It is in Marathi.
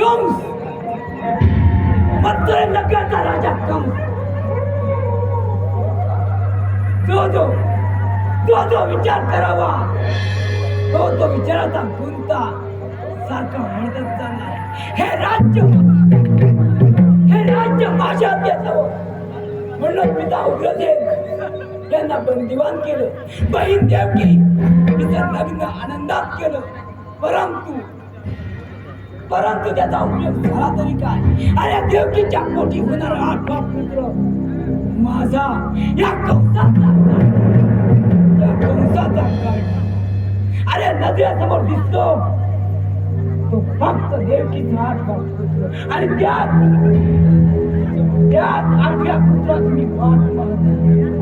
कंस मत्स्य नगरचा राजा कंस जो जो जो जो विचार करावा तो तो विचाराचा गुंता सारखा म्हणतच चाललाय. हे राज्य! हे राज्य माझ्यात घेतलं म्हणलं पिता उग्रदेव यांना बंदिवान केलं. बहीण देवकी तिचं लग्न आनंदात केलं. परंतु परंतु त्याचा उपयोग झाला तरी काय? अरे देवकीच्या पोटी होणार आठवा पुत्र माझा या कंसाचा या कंसाचा काढ. अरे नजरेसमोर दिसतो. करतो फक्त देवकीचा आठ करतो आणि त्यात त्यात आपल्या पुत्रात मी पाठ पाहतो